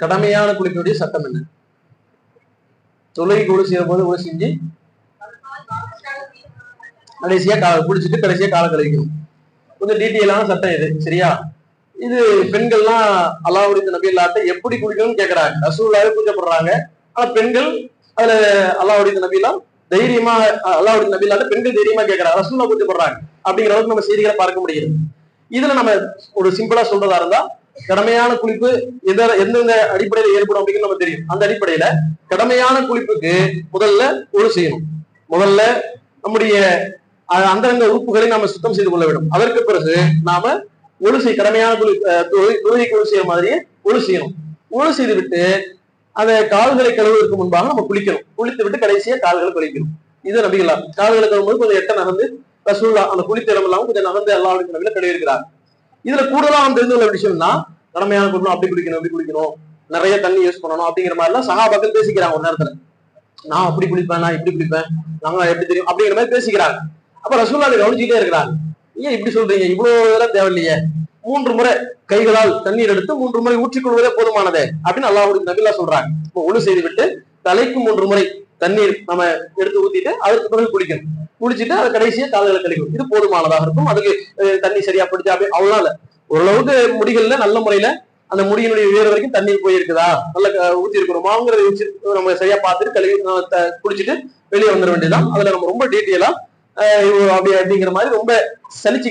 கடமையான குளிப்பினுடைய சட்டம் என்ன? தொழுகை கூட செய்யும் போது கூட செஞ்சு கடைசியா கால குளிச்சுட்டு கடைசியா கால கழிக்கணும் கொஞ்சம் டீட்டெயிலான சட்டம் இது சரியா? இது பெண்கள்லாம் அல்லாவுடைய நபி இல்லாட்ட எப்படி குளிக்கணும்னு கேட்கறாங்க ரசூல்லாவே பூஜைப்படுறாங்க ஆனா பெண்கள் அதுல அல்லாவுடைய நபிலாம் தைரியமா அல்லாவுடைய நபி இல்லாட்ட பெண்கள் தைரியமா கேட்கறாங்க ரசூல்லா பூஜைப்படுறாங்க அப்படிங்கிற அளவுக்கு நம்ம செய்திகளை பார்க்க முடியுது இதுல நம்ம ஒரு சிம்பிளா சொல்றதா இருந்தா கடமையான குளிப்பு எந்த எந்தெந்த அடிப்படையில ஏற்படும் அப்படிங்கிறது நம்ம தெரியும். அந்த அடிப்படையில கடமையான குளிப்புக்கு முதல்ல ஒரு செய்யணும். முதல்ல நம்முடைய அந்தந்த அந்தரங்க உறுப்புகளை நாம சுத்தம் செய்து கொள்ள வேண்டும். அதற்கு பிறகு நாம ஒழு செய் கடமையான குளி அஹ், தொழுகைக்கு ஒழு செய்யற மாதிரியே ஒழு செய்யணும். ஒழு செய்து விட்டு அந்த கால்களை கழுவுவதற்கு முன்பாக நம்ம குளிக்கணும். குளித்து விட்டு கடைசியா கால்களை கழிக்கணும் இது நபிகளா கால்களை கழுவும்போது கொஞ்சம் எட்ட நகர்ந்து ரசூல்லா அந்த குளித்த இடம் எல்லாம் கொஞ்சம் நகர்ந்து எல்லா நபியில கழுவிருக்கிறார் இதுல கூடுதலா நம்ம தெரிந்து கொள்ள விஷயம்னா கடமையான குடும்பம் அப்படி குடிக்கணும் அப்படி குடிக்கணும் நிறைய தண்ணி யூஸ் பண்ணணும் அப்படிங்கிற மாதிரி எல்லாம் சகாபாக்கள் பேசிக்கிறாங்க ஒரு நேரத்துல. நான் அப்படி குளிப்பேன் நான் இப்படி குளிப்பேன் நாங்க எப்படி தெரியும்? அப்படிங்கிற மாதிரி பேசிக்கிறாங்க. அப்ப ரசூல்லா கவனிச்சுட்டே இருக்கிறாங்க. ஏன் இப்படி சொல்றீங்க? இவ்வளவு இதெல்லாம் தேவையில்லையே. மூன்று முறை கைகளால் தண்ணீர் எடுத்து மூன்று முறை ஊற்றிக்கொள்வதே போதுமானதே அப்படின்னு அல்லாஹ்வுடைய நபிலா சொல்றாங்க. இப்போ ஒழு செய்து விட்டு தலைக்கு மூன்று முறை தண்ணீர் நம்ம எடுத்து ஊத்திட்டு அதுக்கு பிறகு குளிக்கணும் குளிச்சுட்டு அதை கடைசியா கால்களை கழிக்கணும். இது போதுமானதாக இருக்கும். அதுக்கு தண்ணி சரியா பிடிச்சா அப்படி அவ்வளவு இல்ல. ஓரளவுக்கு முடிகள்ல நல்ல முறையில அந்த முடியினுடைய உயர் வரைக்கும் தண்ணீர் போயிருக்குதா? நல்ல ஊத்தி இருக்கிறோமாங்கிறத வச்சு நம்ம சரியா பார்த்துட்டு கழுவி குளிச்சுட்டு வெளியே வந்துட வேண்டியதுதான். அதுல நம்ம ரொம்ப டீட்டெயிலா அப்படி அப்படிங்கிற மாதிரி ரொம்ப சலிச்சு